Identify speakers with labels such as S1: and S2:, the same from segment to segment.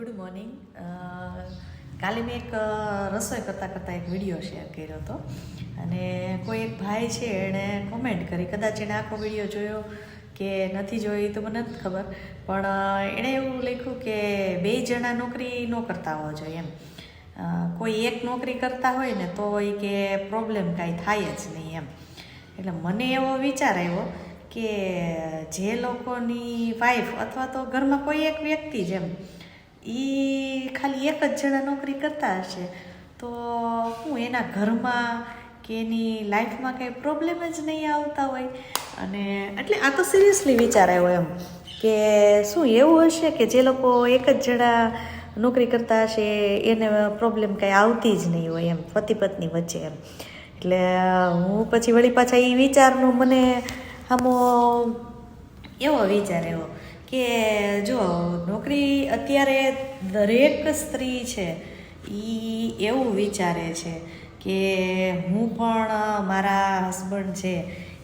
S1: Good morning. કાલે મેં એક રસોઈ કરતાં કરતાં એક વીડિયો શેર કર્યો હતો. અને કોઈ એક ભાઈ છે એણે કોમેન્ટ કરી. કદાચ એણે આખો વીડિયો જોયો કે નથી જોઈ તો મને નથી ખબર. પણ એણે એવું લખ્યું કે બે જણા નોકરી ન કરતા હોવા જોઈએ એમ. કોઈ એક નોકરી કરતા હોય ને તો એ કે પ્રોબ્લેમ કાંઈ થાય જ નહીં એમ. એટલે મને એવો વિચાર આવ્યો કે જે લોકોની વાઈફ અથવા તો ઘરમાં કોઈ એક વ્યક્તિ જેમ એ ખાલી એક જ જણા નોકરી કરતા હશે. તો હું એના ઘરમાં કે એની લાઈફમાં કંઈ પ્રોબ્લેમ જ નહીં આવતા હોય. અને એટલે આ તો સિરિયસલી વિચાર આવ્યો એમ કે શું એવું હશે કે જે લોકો એક જ જણા નોકરી કરતા હશે, એને પ્રોબ્લેમ કાંઈ આવતી જ નહીં હોય એમ પતિ પત્ની વચ્ચે એમ. એટલે હું પછી વળી પાછા એ વિચારનું મને આમો એવો વિચાર એવો કે જો નોકરી અત્યારે દરેક સ્ત્રી છે એ એવું વિચારે છે કે હું પણ મારા હસબન્ડ છે,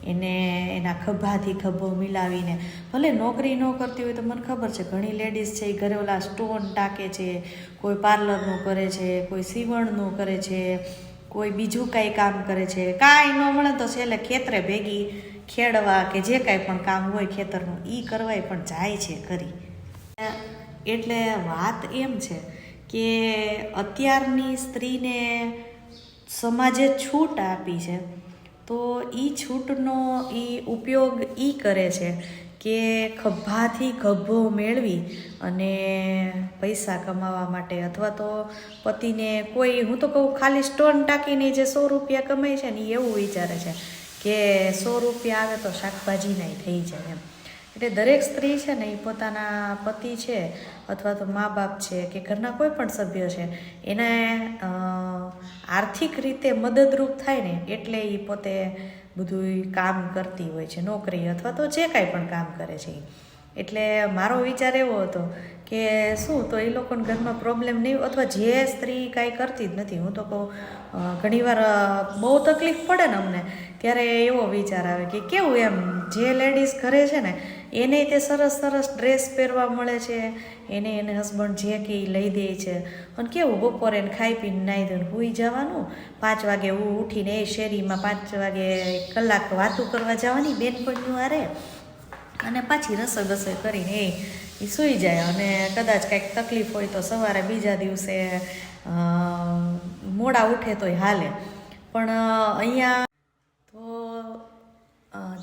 S1: એને એના ખભાથી ખભો મિલાવીને, ભલે નોકરી ન કરતી હોય તો મને ખબર છે, ઘણી લેડીઝ છે, એ ઘરે ઓલા સ્ટોન ટાંકે છે, કોઈ પાર્લરનું કરે છે, કોઈ સીવણનું કરે છે, કોઈ બીજું કાંઈ કામ કરે છે. કાંઈ ન મળે તો છેલ્લે ખેતરે ભેગી ખેડવા કે જે કાંઈ પણ કામ હોય ખેતરનું એ કરવાય પણ જાય છે ખરી. એટલે વાત એમ છે કે અત્યારની સ્ત્રીને સમાજે છૂટ આપી છે, તો એ છૂટનો એ ઉપયોગ એ કરે છે કે ખભાથી ખભો મેળવી અને પૈસા કમાવા માટે અથવા તો પતિને કોઈ, હું તો કહું, ખાલી સ્ટોન ટાંકીને જે સો રૂપિયા કમાય છે ને એવું વિચારે છે. કે સો રૂપિયા આવે તો શાકભાજીના થઈ જાય એમ એટલે દરેક સ્ત્રી છે ને એ પોતાના પતિ છે અથવા તો મા બાપ છે કે ઘરના કોઈ પણ સભ્ય છે, એને આર્થિક રીતે મદદરૂપ થાય ને, એટલે એ પોતે બધું કામ કરતી હોય છે, નોકરી અથવા તો જે કાંઈ પણ કામ કરે છે. એટલે મારો વિચાર એવો હતો કે શું, તો એ લોકોને ઘરમાં પ્રોબ્લેમ નહીં, અથવા જે સ્ત્રી કાંઈ કરતી જ નથી. હું તો કહું ઘણીવાર બહુ તકલીફ પડે ને અમને, ત્યારે એવો વિચાર આવે કે કેવું એમ, જે લેડીઝ કરે છે ને, એને તે સરસ સરસ ડ્રેસ પહેરવા મળે છે, એને એને હસબન્ડ જે કે લઈ દે છે. અને કેવું, બપોરે એને ખાઈ પીને નાહી ધોઈને સૂઈ જવાનું, પાંચ વાગે હું ઉઠીને એ શેરીમાં પાંચ વાગે કલાક વાતું કરવા જવાની બેનપણીઓ હારે. અને પાછી રસોઈ બસોઈ કરીને એ સૂઈ જાય અને કદાચ કાંઈક તકલીફ હોય તો સવારે બીજા દિવસે મોડા ઉઠે તોય હાલે. પણ અહીંયા તો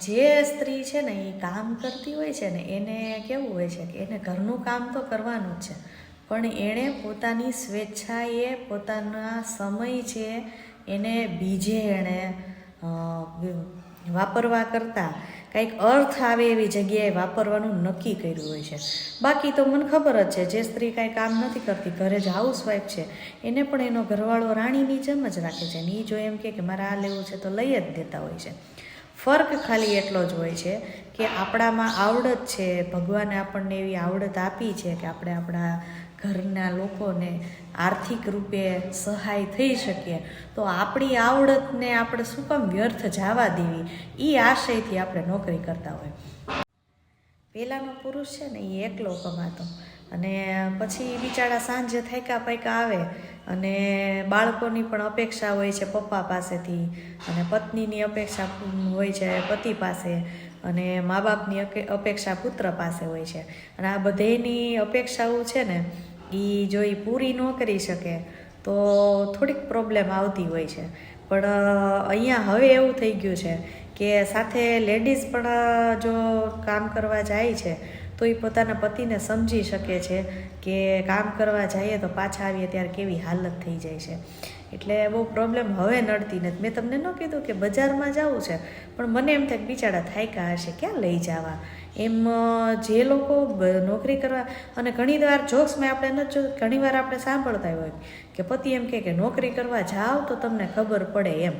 S1: જે સ્ત્રી છે ને એ કામ કરતી હોય છે ને, એને કેવું હોય છે કે એને ઘરનું કામ તો કરવાનું જ છે. પણ એણે પોતાની સ્વેચ્છાએ પોતાના સમય છે એને બીજે એણે વાપરવા કરતાં કંઈક અર્થ આવે એવી જગ્યાએ વાપરવાનું નક્કી કર્યું હોય છે. બાકી તો મને ખબર જ છે, જે સ્ત્રી કાંઈ કામ નથી કરતી, ઘરે જ હાઉસવાઈફ છે, એને પણ એનો ઘરવાળો રાણીની જેમ જ રાખે છે. ને એ જો એમ કે મારે આ લેવું છે તો લઈ જ દેતા હોય છે. ફર્ક ખાલી એટલો જ હોય છે કે આપણામાં આવડત છે, ભગવાને આપણને એવી આવડત આપી છે કે આપણે આપણા ઘરના લોકોને આર્થિક રૂપે સહાય થઈ શકીએ તો આપણી આવડતને આપણે શું કામ વ્યર્થ જવા દેવી? એ આશયથી આપણે નોકરી કરતા હોય. પહેલાંનો પુરુષ છે ને એ એકલો કમાતો. અને પછી બિચારા સાંજે થાયકા પાયકા આવે, અને બાળકોની પણ અપેક્ષા હોય છે પપ્પા પાસેથી, અને પત્નીની અપેક્ષા હોય છે પતિ પાસે, અને મા બાપની અપેક્ષા પુત્ર પાસે હોય છે. અને આ બધેની અપેક્ષાઓ છે ને એ જો એ પૂરી ન કરી શકે, તો થોડીક પ્રોબ્લેમ આવતી હોય છે. પણ અહીંયા હવે એવું થઈ ગયું છે કે સાથે લેડીઝ પણ જો કામ કરવા જાય છે, તો એ પોતાના પતિને સમજી શકે છે કે કામ કરવા જઈએ તો પાછા આવીએ ત્યારે કેવી હાલત થઈ જાય છે. એટલે બહુ પ્રોબ્લેમ હવે નડતી નથી. મેં તમને ન કીધું કે બજારમાં જવું છે, પણ મને એમ થાય બિચારા થાયકા હશે, ક્યાં લઈ જવા? એમ જે લોકો નોકરી કરવા, અને ઘણી વાર જોક્સમાં આપણે નથી જો ઘણી વાર આપણે સાંભળતા હોય કે પતિ એમ કે નોકરી કરવા જાઓ તો તમને ખબર પડે એમ.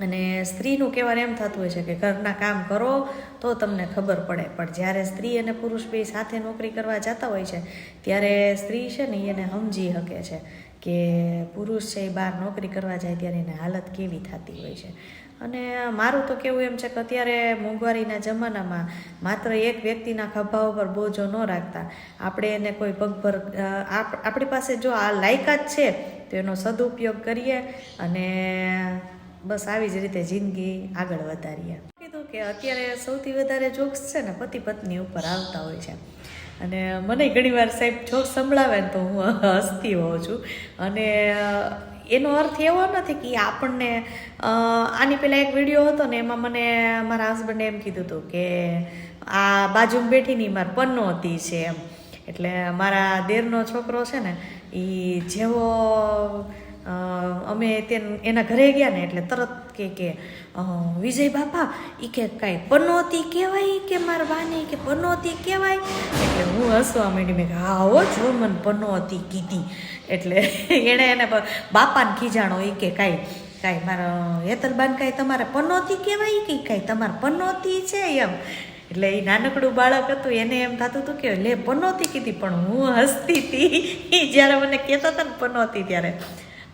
S1: અને સ્ત્રીનું કહેવાનું એમ થતું હોય છે કે ઘરના કામ કરો તો તમને ખબર પડે. પણ જ્યારે સ્ત્રી અને પુરુષ બે સાથે નોકરી કરવા જતા હોય છે, ત્યારે સ્ત્રી છે ને એને સમજી શકે છે. કે પુરુષ છે એ બહાર નોકરી કરવા જાય ત્યારે એની હાલત કેવી થતી હોય છે. અને મારું તો કેવું એમ છે કે અત્યારે મોંઘવારીના જમાનામાં માત્ર એક વ્યક્તિના ખભા ઉપર બોજો ન રાખતા. આપણે એને કોઈ પગભર આપ- આપણી પાસે જો આ લાયકાત છે, તો એનો સદુપયોગ કરીએ અને બસ આવી જ રીતે જિંદગી આગળ વધારીએ. કીધું કે અત્યારે સૌથી વધારે જોક્સ છે ને પતિ પત્ની ઉપર આવતા હોય છે. અને મને ઘણીવાર સાહેબ જો સંભળાવે ને તો હું હસતી હોઉં છું. અને એનો અર્થ એવો નથી કે આપણને આની પહેલાં એક વીડિયો હતો ને એમાં મને મારા હસબન્ડે એમ કીધું હતું કે આ બાજુમાં બેઠીની માર પન્નોતી છે એમ. એટલે મારા દેરનો છોકરો છે ને એ જેવો અમે તે એના ઘરે ગયા ને એટલે તરત કે કે વિજય બાપા એ કે કાંઈ પનોતી કહેવાય કે મારા વાની કે પનોતી કહેવાય? એટલે હું હસવા માંડી, મેં હા હો જો મને પનોતી કીધી. એટલે એણે એને બાપાને ખીજાણો એ કે કાંઈ કાંઈ મારા હેતલબાન કાંઈ તમારે પનોતી કહેવાય કે કાંઈ તમારે પનોતી છે એમ? એટલે એ નાનકડું બાળક હતું, એને એમ થતું હતું કે, લે, પનોતી કીધી. પણ હું હસતી હતી. એ જ્યારે મને કહેતા હતા ને પનોતી ત્યારે.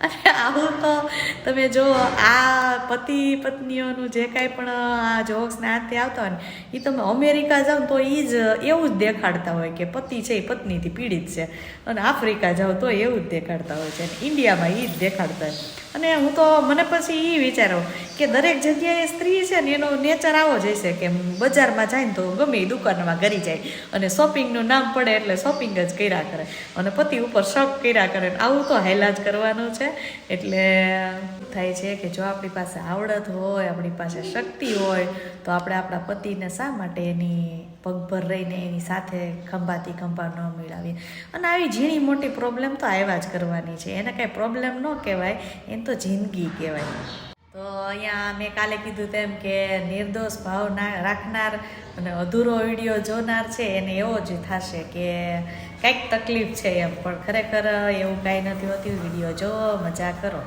S1: અને આવું તો. તમે જો આ પતિ પત્નીઓનું જે કાંઈ પણ આ જોક્સ ને આથી આવતા હોય ને એ તમે અમેરિકા જાઓ તો એ જ એવું જ દેખાડતા હોય કે પતિ છે એ પત્નીથી પીડિત છે. અને આફ્રિકા જાઓ તો એવું જ દેખાડતા હોય છે. ઇન્ડિયામાં એ જ દેખાડતા હોય. અને હું તો મને પછી એ વિચારો કે દરેક જગ્યાએ સ્ત્રી છે ને એનો નેચર આવો જ હશે કે બજારમાં જાય ને તો ગમે એ દુકાનમાં ઘરી જાય અને શોપિંગનું નામ પડે એટલે શોપિંગ જ કર્યા કરે. અને પતિ ઉપર શોપ કર્યા કરે આવું તો હેલા જ કરવાનું છે. એટલે થાય છે કે જો આપણી પાસે આવડત હોય, આપણી પાસે શક્તિ હોય, તો આપણે આપણા પતિને શા માટે એની પગભર રહીને એની સાથે ખંભાતી ખંભા ન મેળવીએ. અને આવી ઝીણી મોટી પ્રોબ્લેમ તો આવ્યા જ કરવાની છે. એને કાંઈ પ્રોબ્લેમ ન કહેવાય, એને તો જિંદગી કહેવાય. તો અહીંયા મેં કાલે કીધું તેમ કે નિર્દોષ ભાવ ના રાખનાર અને અધૂરો વીડિયો જોનાર છે, એને એવો જ થશે કે કંઈક તકલીફ છે એમ. પણ ખરેખર એવું કાંઈ નથી હોતું. વીડિયો જો મજા કરો.